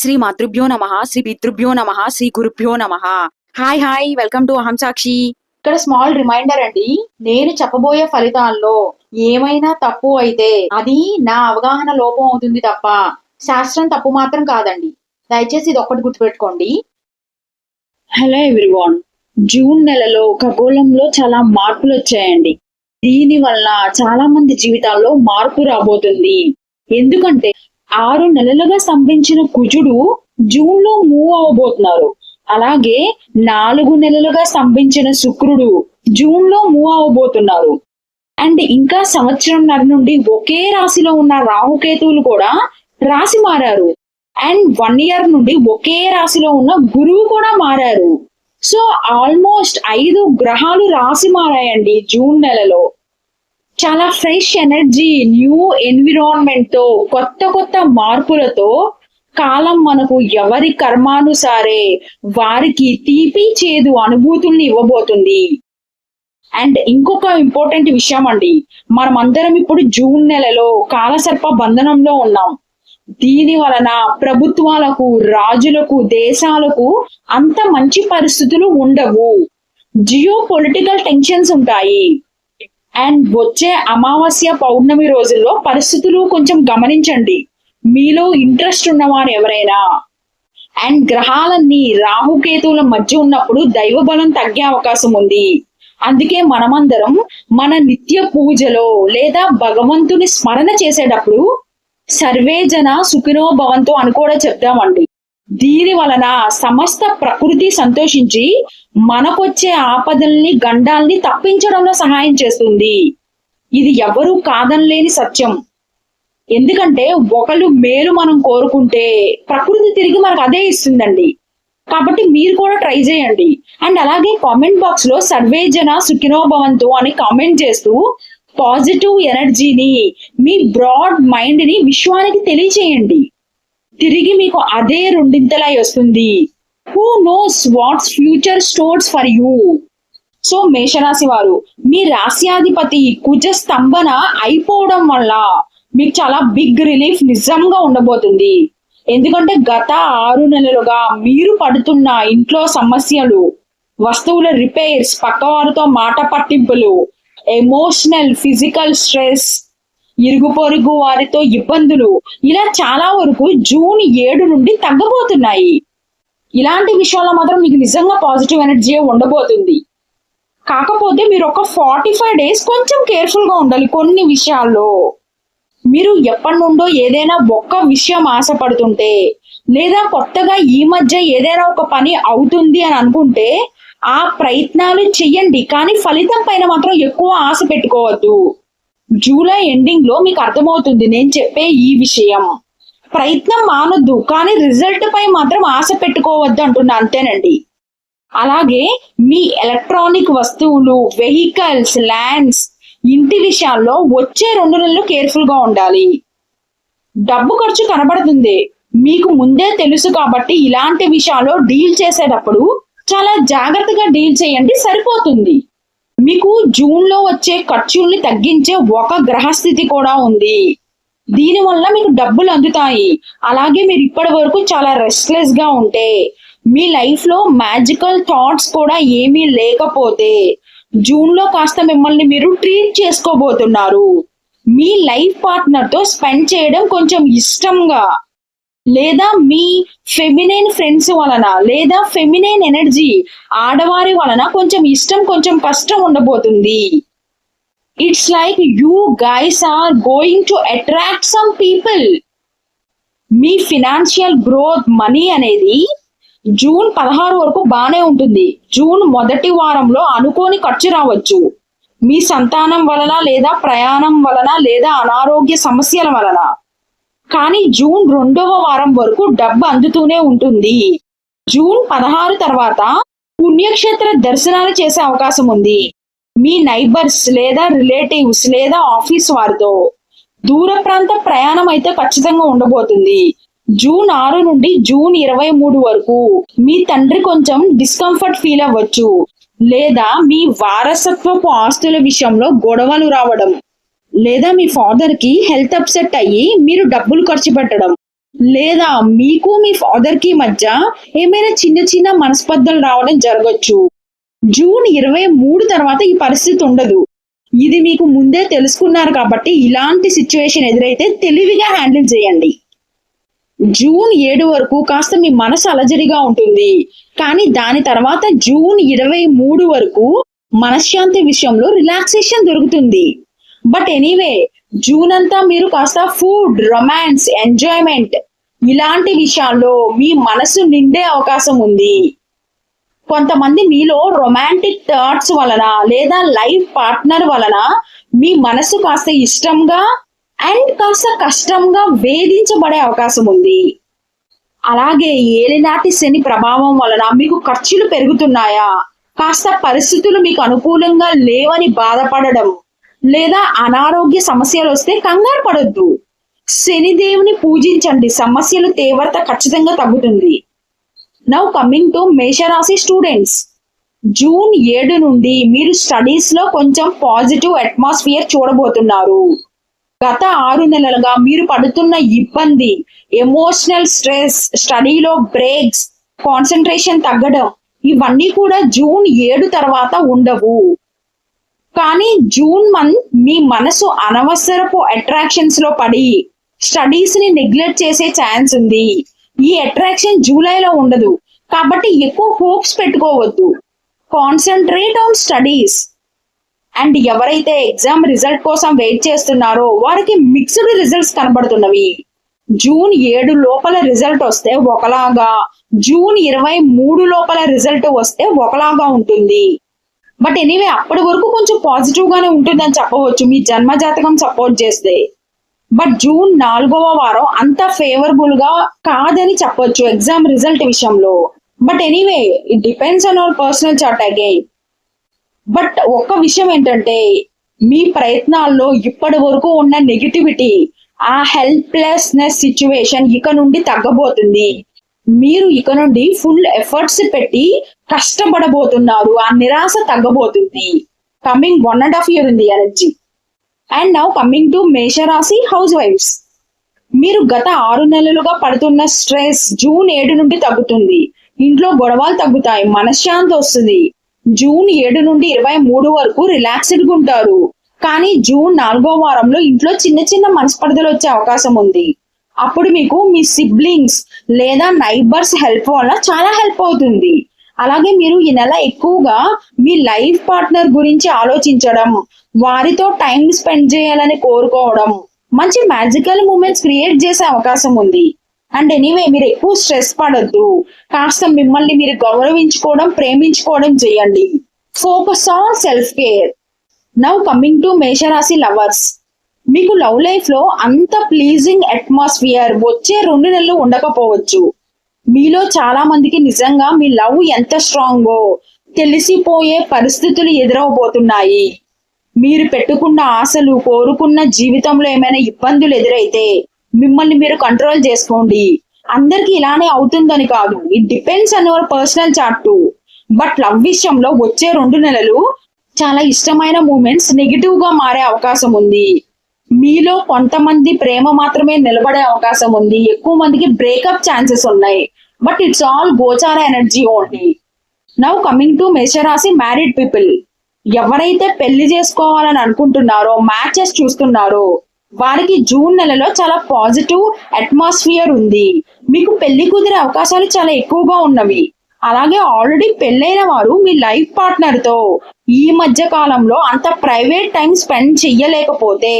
శ్రీ మాతృభ్యో నమ శ్రీ పితృభ్యో నమ శ్రీ గురుభ్యో నమ. హాయ్ హాయ్ వెల్కమ్ టు అహం సాక్షి ఇక్కడ స్మాల్ రిమైండర్ అండి నేను చెప్పబోయే ఫలితాల్లో ఏమైనా తప్పు అయితే అది నా అవగాహన లోపం అవుతుంది తప్ప శాస్త్రం తప్పు మాత్రం కాదండి. దయచేసి ఇది ఒక్కటి గుర్తుపెట్టుకోండి. హలో ఎవ్రీవాన్ జూన్ నెలలో ఖగోళంలో చాలా మార్పులు వచ్చాయండి. దీని వల్ల చాలా మంది జీవితాల్లో మార్పు రాబోతుంది. ఎందుకంటే ఆరు నెలలుగా స్తంభించిన కుజుడు జూన్లో మూవ్ అవబోతున్నారు. అలాగే నాలుగు నెలలుగా స్తంభించిన శుక్రుడు జూన్లో మూవ్ అవబోతున్నారు. అండ్ ఇంకా సంవత్సరంన్నర నుండి ఒకే రాశిలో ఉన్న రాహుకేతువులు కూడా రాశి మారారు. అండ్ వన్ ఇయర్ నుండి ఒకే రాశిలో ఉన్న గురువు కూడా మారారు. సో ఆల్మోస్ట్ ఐదు గ్రహాలు రాసి మారాయండి జూన్ నెలలో. చాలా ఫ్రెష్ ఎనర్జీ న్యూ ఎన్విరాన్మెంట్తో కొత్త కొత్త మార్పులతో కాలం మనకు ఎవరి కర్మానుసారే వారికి తీపి చేదు అనుభూతుల్ని ఇవ్వబోతుంది. అండ్ ఇంకొక ఇంపార్టెంట్ విషయం అండి. మనమందరం ఇప్పుడు జూన్ నెలలో కాలసర్ప బంధనంలో ఉన్నాం. దీని వలన ప్రభుత్వాలకు రాజులకు దేశాలకు అంత మంచి పరిస్థితులు ఉండవు. జియో పొలిటికల్ టెన్షన్స్ ఉంటాయి. అండ్ వచ్చే అమావాస్య పౌర్ణమి రోజుల్లో పరిస్థితులు కొంచెం గమనించండి. మీలో ఇంట్రెస్ట్ ఉన్నవారు ఎవరైనా? అండ్ గ్రహాలన్నీ రాహుకేతువుల మధ్య ఉన్నప్పుడు దైవ బలం తగ్గే అవకాశం ఉంది. అందుకే మనమందరం మన నిత్య పూజలో లేదా భగవంతుని స్మరణ చేసేటప్పుడు సర్వే జన సుఖినో భవంతో అని కూడా చెప్తామండి దీని వలన సమస్త ప్రకృతి సంతోషించి మనకొచ్చే ఆపదల్ని గండాల్ని తప్పించడంలో సహాయం చేస్తుంది. ఇది ఎవరూ కాదనలేని సత్యం. ఎందుకంటే ఒకళ్ళు మేలు మనం కోరుకుంటే ప్రకృతి తిరిగి మనకు అదే ఇస్తుందండి. కాబట్టి మీరు కూడా ట్రై చేయండి. అండ్ అలాగే కామెంట్ బాక్స్లో సర్వే జన అని కామెంట్ చేస్తూ పాజిటివ్ ఎనర్జీని మీ బ్రాడ్ మైండ్ని విశ్వానికి తెలియచేయండి. తిరిగి మీకు అదే రెండింతలై వస్తుంది. Who knows what's future stores for you so మేషరాశి వారు మీ రాశ్యాధిపతి కుజ స్తంభన అయిపోవడం వల్ల మీకు చాలా బిగ్ రిలీఫ్ నిజంగా ఉండబోతుంది. ఎందుకంటే గత ఆరు నెలలుగా మీరు పడుతున్న ఇంట్లో సమస్యలు వస్తువుల రిపేర్స్ పక్కవారితో మాట పట్టింపులు ఎమోషనల్ ఫిజికల్ స్ట్రెస్ ఇరుగు పొరుగు వారితో ఇబ్బందులు ఇలా చాలా వరకు జూన్ ఏడు నుండి తగ్గబోతున్నాయి. ఇలాంటి విషయాల్లో మాత్రం మీకు నిజంగా పాజిటివ్ ఎనర్జీ ఉండబోతుంది. కాకపోతే మీరు ఒక ఫార్టీ ఫైవ్ డేస్ కొంచెం కేర్ఫుల్గా ఉండాలి కొన్ని విషయాల్లో. మీరు ఎప్పటి నుండో ఏదైనా ఒక్క విషయం ఆశపడుతుంటే లేదా కొత్తగా ఈ మధ్య ఏదైనా ఒక పని అవుతుంది అని అనుకుంటే ఆ ప్రయత్నాలు చెయ్యండి. కానీ ఫలితం పైన మాత్రం ఎక్కువ ఆశ పెట్టుకోవద్దు. జూలై ఎండింగ్లో మీకు అర్థమవుతుంది నేను చెప్పే ఈ విషయం. ప్రయత్నం మానొద్దు కానీ రిజల్ట్ పై మాత్రం ఆశ పెట్టుకోవద్దు అంటున్నా అంతేనండి. అలాగే మీ ఎలక్ట్రానిక్ వస్తువులు వెహికల్స్ ల్యాండ్స్ ఇంటి విషయాల్లో వచ్చే రెండు నెలలు కేర్ఫుల్గా ఉండాలి. డబ్బు ఖర్చు కనబడుతుంది. మీకు ముందే తెలుసు కాబట్టి ఇలాంటి విషయాల్లో డీల్ చేసేటప్పుడు చాలా జాగ్రత్తగా డీల్ చేయండి సరిపోతుంది. మీకు జూన్లో వచ్చే ఖర్చుల్ని తగ్గించే ఒక గ్రహస్థితి కూడా ఉంది. దీని వల్ల మీకు డబ్బులు అందుతాయి. అలాగే మీరు ఇప్పటి వరకు చాలా రెస్ట్లెస్గా ఉంటే మీ లైఫ్లో మ్యాజికల్ థాట్స్ కూడా ఏమీ లేకపోతే జూన్లో కాస్త మిమ్మల్ని మీరు ట్రీట్ చేసుకోబోతున్నారు. మీ లైఫ్ పార్ట్నర్తో స్పెండ్ చేయడం కొంచెం ఇష్టంగా లేదా మీ ఫెమినైన్ ఫ్రెండ్స్ వలన లేదా ఫెమినైన్ ఎనర్జీ ఆడవారి వలన కొంచెం ఇష్టం కొంచెం కష్టం ఉండబోతుంది. It's like you guys are going to attract some people me financial growth money అనేది జూన్ పదహారు వరకు బాగానే ఉంటుంది. జూన్ మొదటి వారంలో అనుకోని ఖర్చు రావచ్చు. మీ సంతానం వలన లేదా ప్రయాణం వలన లేదా అనారోగ్య సమస్యల వలన. కానీ జూన్ రెండవ వారం వరకు డబ్బు అందుతూనే ఉంటుంది. జూన్ పదహారు తర్వాత పుణ్యక్షేత్ర దర్శనాలు చేసే అవకాశం ఉంది. మీ నైబర్స్ లేదా రిలేటివ్స్ లేదా ఆఫీస్ వారితో దూర ప్రాంత ప్రయాణం అయితే ఖచ్చితంగా ఉండబోతుంది. జూన్ ఆరు నుండి జూన్ ఇరవై మూడు వరకు మీ తండ్రి కొంచెం డిస్కంఫర్ట్ ఫీల్ అవ్వచ్చు. లేదా మీ వారసత్వపు ఆస్తుల విషయంలో గొడవలు రావడం. లేదా మీ ఫాదర్కి హెల్త్ అప్సెట్ అయ్యి మీరు డబ్బులు ఖర్చు పెట్టడం లేదా మీకు మీ ఫాదర్కి మధ్య ఏమైనా చిన్న చిన్న మనస్పర్ధలు రావడం జరగచ్చు. జూన్ ఇరవై మూడు తర్వాత ఈ పరిస్థితి ఉండదు. ఇది మీకు ముందే తెలుసుకున్నారు కాబట్టి ఇలాంటి సిచ్యువేషన్ ఎదురైతే తెలివిగా హ్యాండిల్ చేయండి. జూన్ ఏడు వరకు కాస్త మీ మనసు అలజడిగా ఉంటుంది. కానీ దాని తర్వాత జూన్ ఇరవై మూడు వరకు మనశ్శాంతి విషయంలో రిలాక్సేషన్ దొరుకుతుంది. బట్ ఎనీవే జూన్ అంతా మీరు కాస్త ఫుడ్ రొమాన్స్ ఎంజాయ్మెంట్ ఇలాంటి విషయాల్లో మీ మనసు నిండే అవకాశం ఉంది. కొంతమంది మీలో రొమాంటిక్ థాట్స్ వలన లేదా లైఫ్ పార్ట్నర్ వలన మీ మనసు కాస్త ఇష్టంగా అండ్ కాస్త కష్టంగా వేధించబడే అవకాశం ఉంది. అలాగే ఏలినాటి శని ప్రభావం వలన మీకు ఖర్చులు పెరుగుతున్నాయా? కాస్త పరిస్థితులు మీకు అనుకూలంగా లేవని బాధపడడం లేదా అనారోగ్య సమస్యలు వస్తే కంగారు పడొద్దు. శనిదేవుని పూజించండి. సమస్యలు తీవ్రత ఖచ్చితంగా తగ్గుతుంది. నౌ కమింగ్ టు మేషరాశి స్టూడెంట్స్ జూన్ ఏడు నుండి మీరు స్టడీస్లో కొంచెం పాజిటివ్ అట్మాస్ఫియర్ చూడబోతున్నారు. గత ఆరు నెలలుగా మీరు పడుతున్న ఇబ్బంది ఎమోషనల్ స్ట్రెస్ స్టడీలో బ్రేక్స్ కాన్సన్ట్రేషన్ తగ్గడం ఇవన్నీ కూడా జూన్ ఏడు తర్వాత ఉండవు. కానీ జూన్ మంత్ మీ మనసు అనవసరపు అట్రాక్షన్స్లో పడి స్టడీస్ని నెగ్లెక్ట్ చేసే ఛాన్స్ ఉంది. ఈ అట్రాక్షన్ జూలైలో ఉండదు. కాబట్టి ఎక్కువ హోప్స్ పెట్టుకోవద్దు. కాన్సన్ట్రేట్ ఆన్ స్టడీస్ అండ్ ఎవరైతే ఎగ్జామ్ రిజల్ట్ కోసం వెయిట్ చేస్తున్నారో వారికి మిక్స్డ్ రిజల్ట్స్ కనబడుతున్నవి. జూన్ ఏడు లోపల రిజల్ట్ వస్తే ఒకలాగా జూన్ ఇరవై మూడు లోపల రిజల్ట్ వస్తే ఒకలాగా ఉంటుంది. బట్ ఎనీవే అప్పటి వరకు కొంచెం పాజిటివ్ గానే ఉంటుందని చెప్పవచ్చు. మీ జన్మ జాతకం సపోర్ట్ చేస్తే. బట్ జూన్ నాలుగవ వారం అంత ఫేవరబుల్గా కాదని చెప్పొచ్చు ఎగ్జామ్ రిజల్ట్ విషయంలో. But anyway it depends on our personal chart again but ఒక్క విషయం ఏంటంటే మీ ప్రయత్నాల్లో ఇప్పటి వరకు ఉన్న నెగిటివిటీ ఆ హెల్ప్లెస్నెస్ సిచ్యువేషన్ ఇక నుండి తగ్గబోతుంది. మీరు ఇక నుండి ఫుల్ ఎఫర్ట్స్ పెట్టి కష్టపడబోతున్నారు. ఆ నిరాశ తగ్గబోతుంది. Coming one and half year ఉంది energy and now coming to మేషరాశి హౌస్ వైఫ్స్ మీరు గత ఆరు నెలలుగా పడుతున్న స్ట్రెస్ జూన్ ఏడు నుండి తగ్గుతుంది. ఇంట్లో గొడవలు తగ్గుతాయి. మనశ్శాంతి వస్తుంది. జూన్ ఏడు నుండి ఇరవై మూడు వరకు రిలాక్స్డ్గా ఉంటారు. కానీ జూన్ నాలుగో వారంలో ఇంట్లో చిన్న చిన్న మనస్పర్ధలు వచ్చే అవకాశం ఉంది. అప్పుడు మీకు మీ సిబ్లింగ్స్ లేదా నైబర్స్ హెల్ప్ వల్ల చాలా హెల్ప్ అవుతుంది. అలాగే మీరు ఈ నెల ఎక్కువగా మీ లైఫ్ పార్ట్నర్ గురించి ఆలోచించడం వారితో టైం స్పెండ్ చేయాలని కోరుకోవడం మంచి మ్యాజికల్ మూమెంట్స్ క్రియేట్ చేసే అవకాశం ఉంది. అండ్ ఎనీవే మీరు ఎక్కువ స్ట్రెస్ పడద్దు. కాస్త మిమ్మల్ని మీరు గౌరవించుకోవడం ప్రేమించుకోవడం చేయండి. Focus on self care now coming to మేషరాశి లవర్స్ మీకు లవ్ లైఫ్లో అంత ప్లీజింగ్ అట్మాస్ఫియర్ వచ్చే రెండు నెలలు ఉండకపోవచ్చు. మీలో చాలా మందికి నిజంగా మీ లవ్ ఎంత స్ట్రాంగో తెలిసిపోయే పరిస్థితులు ఎదురవబోతున్నాయి. మీరు పెట్టుకున్న ఆశలు కోరుకున్న జీవితంలో ఏమైనా ఇబ్బందులు ఎదురైతే మిమ్మల్ని మీరు కంట్రోల్ చేసుకోండి. అందరికి ఇలానే అవుతుందని కాదు. It depends on your personal chart but love విషయంలో వచ్చే రెండు నెలలు చాలా ఇష్టమైన మూమెంట్స్ నెగిటివ్గా మారే అవకాశం ఉంది. మీలో కొంతమంది ప్రేమ మాత్రమే నిలబడే అవకాశం ఉంది. ఎక్కువ మందికి బ్రేకప్ ఛాన్సెస్ ఉన్నాయి. బట్ ఇట్స్ ఆల్ గోచార energy only now coming to మేషరాశి మ్యారీడ్ పీపుల్ ఎవరైతే పెళ్ళి చేసుకోవాలని అనుకుంటున్నారో మ్యాచెస్ చూస్తున్నారో వారికి జూన్ నెలలో చాలా పాజిటివ్ అట్మాస్ఫియర్ ఉంది. మీకు పెళ్ళి కుదిరే అవకాశాలు చాలా ఎక్కువగా ఉన్నవి. అలాగే ఆల్రెడీ పెళ్ళైన వారు మీ లైఫ్ పార్ట్నర్తో ఈ మధ్య కాలంలో అంత ప్రైవేట్ టైం స్పెండ్ చెయ్యలేకపోతే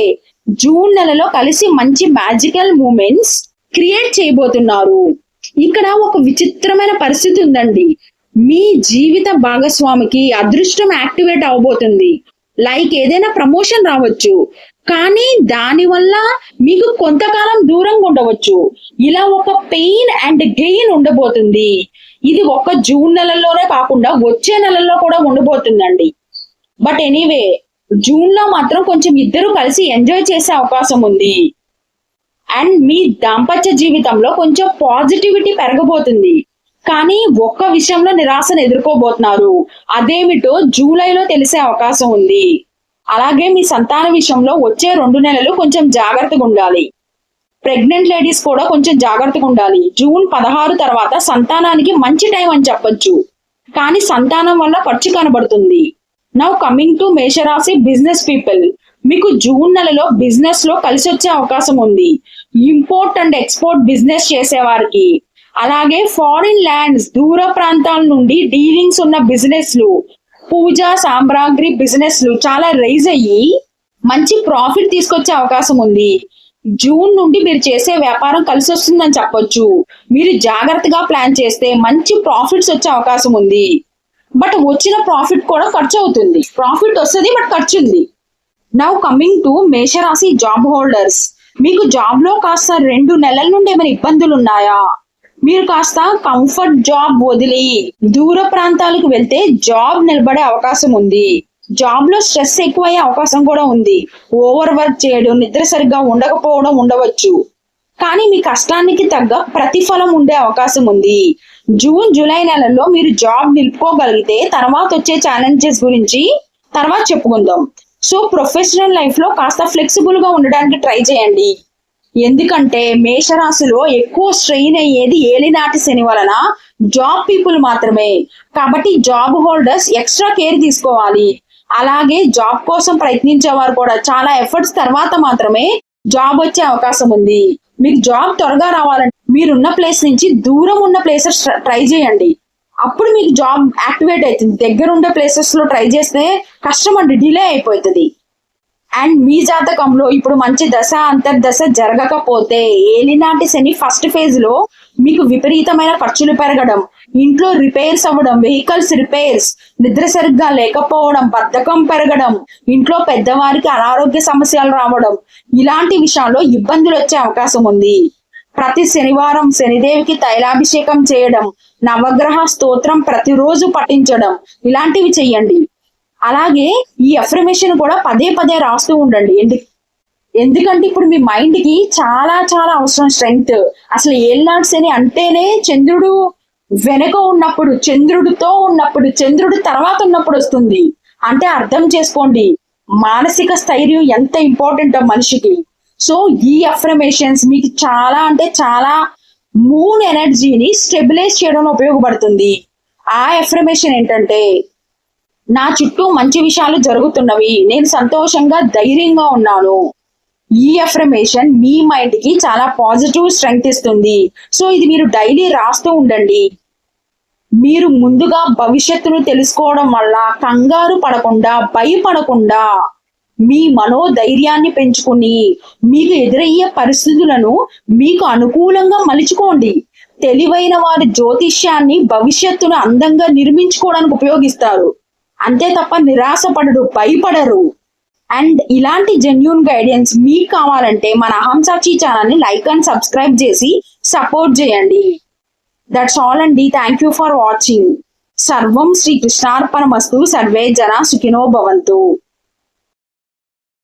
జూన్ నెలలో కలిసి మంచి మ్యాజికల్ మూమెంట్స్ క్రియేట్ చేయబోతున్నారు. ఇక్కడ ఒక విచిత్రమైన పరిస్థితి ఉందండి. మీ జీవిత భాగస్వామికి అదృష్టం యాక్టివేట్ అవబోతుంది. లైక్ ఏదైనా ప్రమోషన్ రావచ్చు. కానీ దాని వల్ల మీకు కొంతకాలం దూరంగా ఉండవచ్చు. ఇలా ఒక పెయిన్ అండ్ గెయిన్ ఉండబోతుంది. ఇది ఒక్క జూన్ నెలలోనే కాకుండా వచ్చే నెలల్లో కూడా ఉండబోతుందండి. బట్ ఎనీవే జూన్లో మాత్రం కొంచెం ఇద్దరు కలిసి ఎంజాయ్ చేసే అవకాశం ఉంది. అండ్ మీ దాంపత్య జీవితంలో కొంచెం పాజిటివిటీ పెరగబోతుంది. కానీ ఒక్క విషయంలో నిరాశను ఎదుర్కోబోతున్నారు. అదేమిటో జూలైలో తెలిసే అవకాశం ఉంది. అలాగే మీ సంతాన విషయంలో వచ్చే రెండు నెలలు కొంచెం జాగ్రత్తగా ఉండాలి. ప్రెగ్నెంట్ లేడీస్ కూడా కొంచెం జాగ్రత్తగా ఉండాలి. జూన్ పదహారు తర్వాత సంతానానికి మంచి టైం అని చెప్పొచ్చు. కానీ సంతానం వల్ల ఖర్చు కనబడుతుంది. నౌ కమింగ్ టు మేషరాశి బిజినెస్ పీపుల్ మీకు జూన్ నెలలో బిజినెస్లో కలిసి వచ్చే అవకాశం ఉంది. ఇంపోర్ట్ అండ్ ఎక్స్పోర్ట్ బిజినెస్ చేసే వారికి అలాగే ఫారిన్ ల్యాండ్స్ దూర ప్రాంతాల నుండి డీలింగ్స్ ఉన్న బిజినెస్లు పూజ సాంబ్రాగ్రి బిజినెస్లు చాలా రైజ్ అయ్యి మంచి ప్రాఫిట్ తీసుకొచ్చే అవకాశం ఉంది. జూన్ నుండి మీరు చేసే వ్యాపారం కలిసి వస్తుందని చెప్పొచ్చు. మీరు జాగ్రత్తగా ప్లాన్ చేస్తే మంచి ప్రాఫిట్స్ వచ్చే అవకాశం ఉంది. బట్ వచ్చిన ప్రాఫిట్ కూడా ఖర్చు అవుతుంది ప్రాఫిట్ వస్తుంది బట్ ఖర్చు ఉంది నౌ కమింగ్ టు మేషరాశి జాబ్ హోల్డర్స్ మీకు జాబ్లో కాస్త రెండు నెలల నుండి ఏమైనా ఇబ్బందులు ఉన్నాయా మీరు కాస్త కంఫర్ట్ జాబ్ వదిలి దూర ప్రాంతాలకు వెళ్తే జాబ్ నిలబడే అవకాశం ఉంది. జాబ్లో స్ట్రెస్ ఎక్కువయ్యే అవకాశం కూడా ఉంది. ఓవర్ వర్క్ చేయడం నిద్ర సరిగ్గా ఉండకపోవడం ఉండవచ్చు. కానీ మీ కష్టానికి తగ్గ ప్రతిఫలం ఉండే అవకాశం ఉంది. జూన్ జూలై నెలల్లో మీరు జాబ్ నిలుపుకోగలిగితే తర్వాత వచ్చే ఛాలెంజెస్ గురించి తర్వాత చెప్పుకుందాం. సో ప్రొఫెషనల్ లైఫ్లో కాస్త ఫ్లెక్సిబుల్గా ఉండడానికి ట్రై చేయండి. ఎందుకంటే మేషరాశిలో ఎక్కువ స్ట్రెయిన్ అయ్యేది ఏలినాటి శని వలన జాబ్ పీపుల్ మాత్రమే. కాబట్టి జాబ్ హోల్డర్స్ ఎక్స్ట్రా కేర్ తీసుకోవాలి. అలాగే జాబ్ కోసం ప్రయత్నించే వారు కూడా చాలా ఎఫర్ట్స్ తర్వాత మాత్రమే జాబ్ వచ్చే అవకాశం ఉంది. మీకు జాబ్ త్వరగా రావాలంటే మీరున్న ప్లేస్ నుంచి దూరం ఉన్న ప్లేసెస్ ట్రై చేయండి. అప్పుడు మీకు జాబ్ యాక్టివేట్ అవుతుంది. దగ్గర ఉండే ప్లేసెస్లో ట్రై చేస్తే కష్టం అండి డిలే అయిపోతుంది. అండ్ మీ జాతకంలో ఇప్పుడు మంచి దశ అంతర్దశ జరగకపోతే ఏలినాటి శని ఫస్ట్ ఫేజ్లో మీకు విపరీతమైన ఖర్చులు పెరగడం ఇంట్లో రిపేర్స్ అవ్వడం వెహికల్స్ రిపేర్స్ నిద్ర సరిగ్గా లేకపోవడం బద్ధకం పెరగడం ఇంట్లో పెద్దవారికి అనారోగ్య సమస్యలు రావడం ఇలాంటి విషయాల్లో ఇబ్బందులు వచ్చే అవకాశం ఉంది. ప్రతి శనివారం శనిదేవికి తైలాభిషేకం చేయడం నవగ్రహ స్తోత్రం ప్రతిరోజు పఠించడం ఇలాంటివి చెయ్యండి అలాగే ఈ అఫర్మేషన్ కూడా పదే పదే రాస్తూ ఉండండి. ఎందు ఎందుకంటే ఇప్పుడు మీ మైండ్కి చాలా చాలా అవసరం స్ట్రెంగ్త్ అసలు ఏళ్ళనాడు అని అంటేనే చంద్రుడు వెనక ఉన్నప్పుడు చంద్రుడితో ఉన్నప్పుడు చంద్రుడు తర్వాత ఉన్నప్పుడు వస్తుంది. అంటే అర్థం చేసుకోండి మానసిక స్థైర్యం ఎంత ఇంపార్టెంట్ మనిషికి. సో ఈ అఫర్మేషన్స్ మీకు చాలా అంటే చాలా మూన్ ఎనర్జీని స్టెబిలైజ్ చేయడంలో ఉపయోగపడుతుంది. ఆ ఎఫర్మేషన్ ఏంటంటే నా చుట్టూ మంచి విషయాలు జరుగుతున్నవి నేను సంతోషంగా ధైర్యంగా ఉన్నాను. ఈ అఫర్మేషన్ మీ మైండ్కి చాలా పాజిటివ్ స్ట్రెంగ్త్ ఇస్తుంది. సో ఇది మీరు డైలీ రాస్తూ ఉండండి. మీరు ముందుగా భవిష్యత్తును తెలుసుకోవడం వల్ల కంగారు పడకుండా భయపడకుండా మీ మనోధైర్యాన్ని పెంచుకుని మీకు ఎదురయ్యే పరిస్థితులను మీకు అనుకూలంగా మలుచుకోండి. తెలివైన వారి జ్యోతిష్యాన్ని భవిష్యత్తును అందంగా నిర్మించుకోవడానికి ఉపయోగిస్తారు. అంతే తప్ప నిరాశపడరు భయపడరు. అండ్ ఇలాంటి జెన్యున్ గైడెన్స్ మీకు కావాలంటే మన అహంసాక్షి ఛానల్ని లైక్ అండ్ సబ్స్క్రైబ్ చేసి సపోర్ట్ చేయండి. దట్స్ ఆల్ అండి. థ్యాంక్ యూ ఫర్ వాచింగ్ సర్వం శ్రీ కృష్ణార్పణమస్తు. సర్వే జన సుఖినో భవంతు.